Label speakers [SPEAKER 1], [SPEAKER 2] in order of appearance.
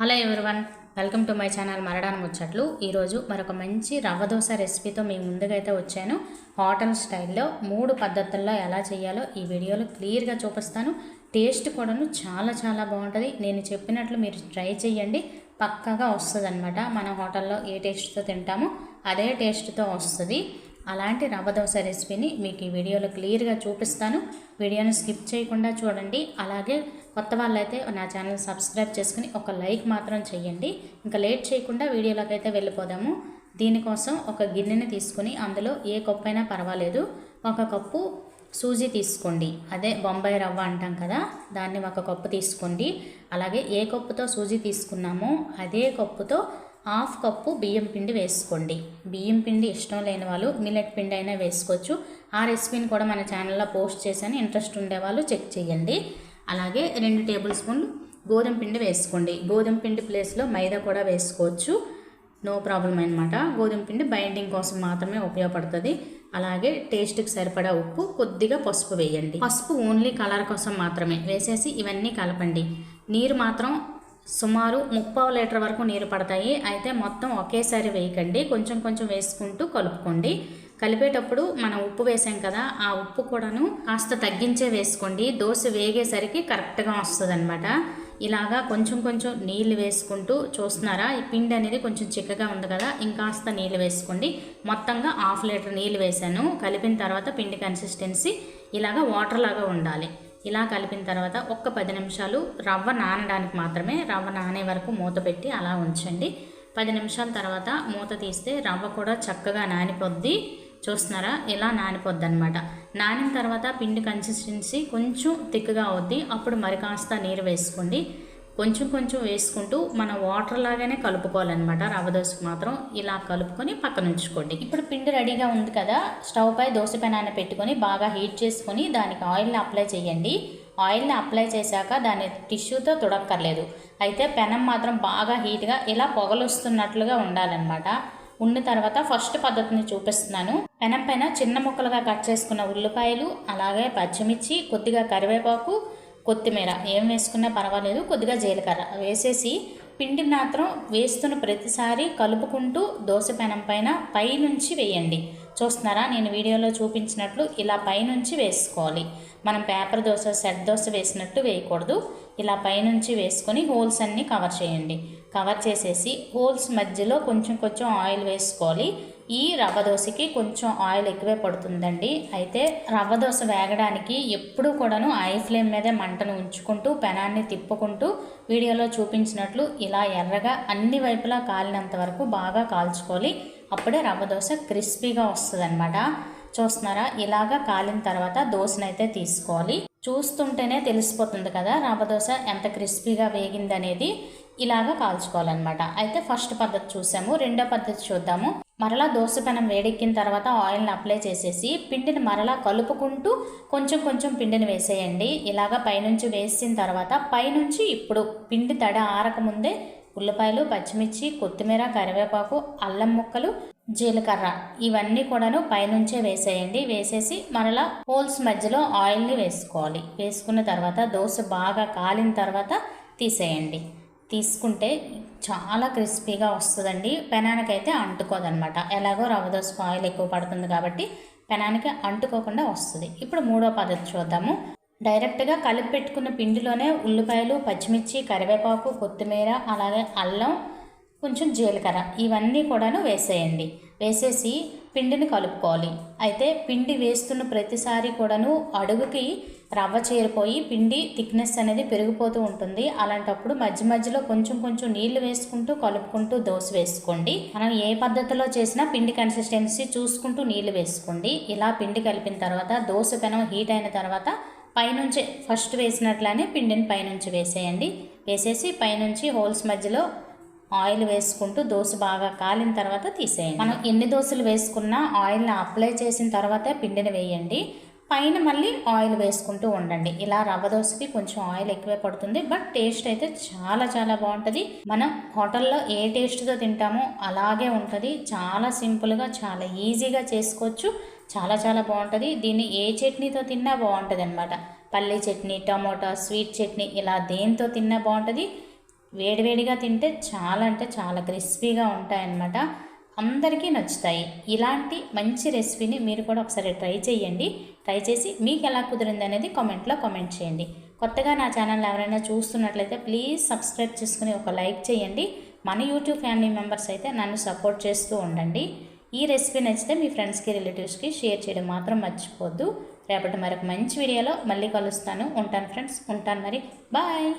[SPEAKER 1] Hello everyone welcome to my channel మరడాన్ ముచ్చట్లు ఈరోజు మరొక మంచి రవ్వ దోశ రెసిపీతో మీ ముందుకైతే వచ్చాను. హోటల్ స్టైల్లో మూడు పద్ధతుల్లో ఎలా చేయాలో ఈ వీడియోలో క్లియర్గా చూపిస్తాను. టేస్ట్ కూడాను చాలా చాలా బాగుంటుంది. నేను చెప్పినట్లు మీరు ట్రై చేయండి. పక్కాగా వస్తుంది అనమాట మన హోటల్లో ఏ టేస్ట్తో తింటామో అదే టేస్ట్తో వస్తుంది. అలాంటి రవ్వ దోశ రెసిపీని మీకు ఈ వీడియోలో క్లియర్గా చూపిస్తాను. వీడియోని స్కిప్ చేయకుండా చూడండి. అలాగే కొత్త వాళ్ళైతే నా ఛానల్ సబ్స్క్రైబ్ చేసుకుని ఒక లైక్ మాత్రం చేయండి ఇంకా లేట్ చేయకుండా వీడియోలోకి అయితే వెళ్ళిపోదాము. దీనికోసం ఒక గిన్నెని తీసుకుని అందులో ఏ కప్పు అయినా పర్వాలేదు. ఒక కప్పు సూజీ తీసుకోండి. అదే బొంబాయి రవ్వ అంటాం కదా దాన్ని ఒక కప్పు తీసుకోండి. అలాగే ఏ కప్పుతో సూజీ తీసుకున్నామో అదే కప్పుతో హాఫ్ కప్పు బియ్యం పిండి వేసుకోండి. బియ్యం పిండి ఇష్టం లేని వాళ్ళు మిల్లెట్ పిండి అయినా వేసుకోవచ్చు. ఆ రెసిపీని కూడా మన ఛానల్లో పోస్ట్ చేశాను ఇంట్రెస్ట్ ఉండేవాళ్ళు చెక్ చేయండి. అలాగే రెండు టేబుల్ స్పూన్లు గోధుమ పిండి వేసుకోండి. గోధుమ పిండి ప్లేస్లో మైదా కూడా వేసుకోవచ్చు. నో ప్రాబ్లం అనమాట గోధుమ పిండి బైండింగ్ కోసం మాత్రమే ఉపయోగపడుతుంది. అలాగే టేస్ట్కి సరిపడా ఉప్పు కొద్దిగా పసుపు వేయండి. పసుపు ఓన్లీ కలర్ కోసం మాత్రమే. వేసేసి ఇవన్నీ కలపండి. నీరు మాత్రం సుమారు ముప్పావు లీటర్ వరకు నీరు పడతాయి. అయితే మొత్తం ఒకేసారి వేయకండి. కొంచెం కొంచెం వేసుకుంటూ కలుపుకోండి. కలిపేటప్పుడు మనం ఉప్పు వేసాం కదా ఆ ఉప్పు కూడాను కాస్త తగ్గించే వేసుకోండి. దోశ వేగేసరికి కరెక్ట్గా వస్తుంది అనమాట ఇలాగా కొంచెం కొంచెం నీళ్ళు వేసుకుంటూ చూస్తున్నారా? ఈ పిండి అనేది కొంచెం చిక్కగా ఉంది కదా ఇంకాస్త నీళ్ళు వేసుకోండి. మొత్తంగా హాఫ్ లీటర్ నీళ్ళు వేసాను. కలిపిన తర్వాత పిండి కన్సిస్టెన్సీ ఇలాగా వాటర్ లాగా ఉండాలి. ఇలా కలిపిన తర్వాత ఒక్క పది నిమిషాలు రవ్వ నానడానికి మాత్రమే రవ్వ నానే వరకు మూత పెట్టి అలా ఉంచండి. పది నిమిషాల తర్వాత మూత తీస్తే రవ్వ కూడా చక్కగా నానిపోద్ది. చూస్తున్నారా? ఇలా నానిపోద్ది అనమాట నానిన తర్వాత పిండి కన్సిస్టెన్సీ కొంచెం థిక్గా అవుద్ది. అప్పుడు మరి కాస్త నీరు వేసుకోండి. కొంచెం కొంచెం వేసుకుంటూ మన వాటర్ లాగానే కలుపుకోవాలన్నమాట. రవ్వ దోశ మాత్రం ఇలా కలుపుకొని పక్కన ఉంచుకోండి. ఇప్పుడు పిండి రెడీగా ఉంది కదా? స్టవ్ పై దోశ పెనాన్ని పెట్టుకొని బాగా హీట్ చేసుకొని దానికి ఆయిల్ని అప్లై చేయండి. ఆయిల్ని అప్లై చేశాక దాన్ని టిష్యూతో తుడక్కర్లేదు. అయితే పెనం మాత్రం బాగా హీట్గా ఇలా పొగలు వస్తున్నట్లుగా ఉండాలన్నమాట. ఉన్న తర్వాత ఫస్ట్ పద్ధతిని చూపిస్తున్నాను. పెనం పైన చిన్న ముక్కలుగా కట్ చేసుకున్న ఉల్లిపాయలు అలాగే పచ్చిమిర్చి కొద్దిగా కరివేపాకు కొత్తిమీర. ఏం వేసుకున్నా పర్వాలేదు కొద్దిగా జీలకర్ర. వేసేసి పిండి మాత్రం వేస్తున్న ప్రతిసారి కలుపుకుంటూ దోశ పెనం పైన పైనుంచి వేయండి. చూస్తున్నారా? నేను వీడియోలో చూపించినట్లు ఇలా పైనుంచి వేసుకోవాలి. మనం పేపర్ దోశ సెట్ దోశ వేసినట్టు వేయకూడదు. ఇలా పైనుంచి వేసుకొని హోల్స్ అన్నీ కవర్ చేయండి. కవర్ చేసేసి హోల్స్ మధ్యలో కొంచెం కొంచెం ఆయిల్ వేసుకోవాలి. ఈ రవ్వ దోశకి కొంచెం ఆయిల్ ఎక్కువే పడుతుందండి. అయితే రవ్వ దోశ వేగడానికి ఎప్పుడూ కూడాను ఐ ఫ్లేమ్ మీదే మంటను ఉంచుకుంటూ పెనాన్ని తిప్పుకుంటూ వీడియోలో చూపించినట్లు ఇలా ఎర్రగా అన్ని వైపులా కాలినంత వరకు బాగా కాల్చుకోవాలి. అప్పుడే రవ్వ దోశ క్రిస్పీగా వస్తుంది చూస్తున్నారా? ఇలాగా కాలిన తర్వాత దోశనైతే తీసుకోవాలి. చూస్తుంటేనే తెలిసిపోతుంది కదా రవ్వ దోశ ఎంత క్రిస్పీగా వేగిందనేది ఇలాగా కాల్చుకోవాలన్నమాట. అయితే ఫస్ట్ పద్ధతి చూసాము రెండో పద్ధతి చూద్దాము. మరలా దోశ పెనం వేడెక్కిన తర్వాత ఆయిల్ని అప్లై చేసేసి పిండిని మరలా కలుపుకుంటూ కొంచెం కొంచెం పిండిని వేసేయండి. ఇలాగ పైనుంచి వేసిన తర్వాత పైనుంచి ఇప్పుడు పిండి తడ ఆరకముందే ఉల్లిపాయలు పచ్చిమిర్చి కొత్తిమీర కరివేపాకు అల్లం ముక్కలు జీలకర్ర ఇవన్నీ కూడాను పైనుంచే వేసేయండి. వేసేసి మరలా హోల్స్ మధ్యలో ఆయిల్ని వేసుకోవాలి. వేసుకున్న తర్వాత దోశ బాగా కాలిన తర్వాత తీసేయండి. తీసుకుంటే చాలా క్రిస్పీగా వస్తుందండి. పెనానికైతే అంటుకోదనమాట. ఎలాగో రవ్వ దోశకు ఆయిల్ ఎక్కువ పడుతుంది కాబట్టి పెనానికి అంటుకోకుండా వస్తుంది. ఇప్పుడు మూడో పద్ధతి చూద్దాము. డైరెక్ట్గా కలిపి పెట్టుకున్న పిండిలోనే ఉల్లిపాయలు పచ్చిమిర్చి కరివేపాకు కొత్తిమీర అలాగే అల్లం కొంచెం జీలకర్ర ఇవన్నీ కూడాను వేసేయండి. వేసేసి పిండిని కలుపుకోవాలి. అయితే పిండి వేస్తున్న ప్రతిసారి కూడాను అడుగుకి రవ్వ చేరిపోయి పిండి థిక్నెస్ అనేది పెరిగిపోతూ ఉంటుంది. అలాంటప్పుడు మధ్య మధ్యలో కొంచెం కొంచెం నీళ్ళు వేసుకుంటూ కలుపుకుంటూ దోశ వేసుకోండి. మనం ఏ పద్ధతిలో చేసినా పిండి కన్సిస్టెన్సీ చూసుకుంటూ నీళ్ళు వేసుకోండి. ఇలా పిండి కలిపిన తర్వాత దోశ పెనం హీట్ అయిన తర్వాత పైనుంచి ఫస్ట్ వేసినట్లనే పిండిని పైనుంచి వేసేయండి. వేసేసి పైనుంచి హోల్స్ మధ్యలో ఆయిల్ వేసుకుంటూ దోశ బాగా కాలిన తర్వాత తీసేయండి. మనం ఎన్ని దోశలు వేసుకున్నా ఆయిల్ని అప్లై చేసిన తర్వాతే పిండిని వేయండి. పైన మళ్ళీ ఆయిల్ వేసుకుంటూ ఉండండి. ఇలా రవ్వ దోశకి కొంచెం ఆయిల్ ఎక్కువే పడుతుంది. బట్ టేస్ట్ అయితే చాలా చాలా బాగుంటుంది. మనం హోటల్లో ఏ టేస్ట్తో తింటామో అలాగే ఉంటుంది. చాలా సింపుల్గా చాలా ఈజీగా చేసుకోవచ్చు. చాలా చాలా బాగుంటుంది. దీన్ని ఏ చట్నీతో తిన్నా బాగుంటుంది అనమాట పల్లీ చట్నీ టమోటా స్వీట్ చట్నీ ఇలా దేంతో తిన్నా బాగుంటుంది. వేడివేడిగా తింటే చాలా అంటే చాలా క్రిస్పీగా ఉంటాయన్నమాట. అందరికీ నచ్చుతాయి. ఇలాంటి మంచి రెసిపీని మీరు కూడా ఒకసారి ట్రై చేయండి. ట్రై చేసి మీకు ఎలా కుదిరింది అనేది కామెంట్లో కామెంట్ చేయండి. కొత్తగా నా ఛానల్ ఎవరైనా చూస్తున్నట్లయితే ప్లీజ్ సబ్స్క్రైబ్ చేసుకుని ఒక లైక్ చేయండి. మన యూట్యూబ్ ఫ్యామిలీ మెంబర్స్ అయితే నన్ను సపోర్ట్ చేస్తూ ఉండండి. ఈ రెసిపీ నచ్చితే మీ ఫ్రెండ్స్కి రిలేటివ్స్కి షేర్ చేయడం మాత్రం మర్చిపోద్దు. రేపటి మరొక మంచి వీడియోలో మళ్ళీ కలుస్తాను. ఉంటాను ఫ్రెండ్స్. ఉంటాను మరి. బాయ్.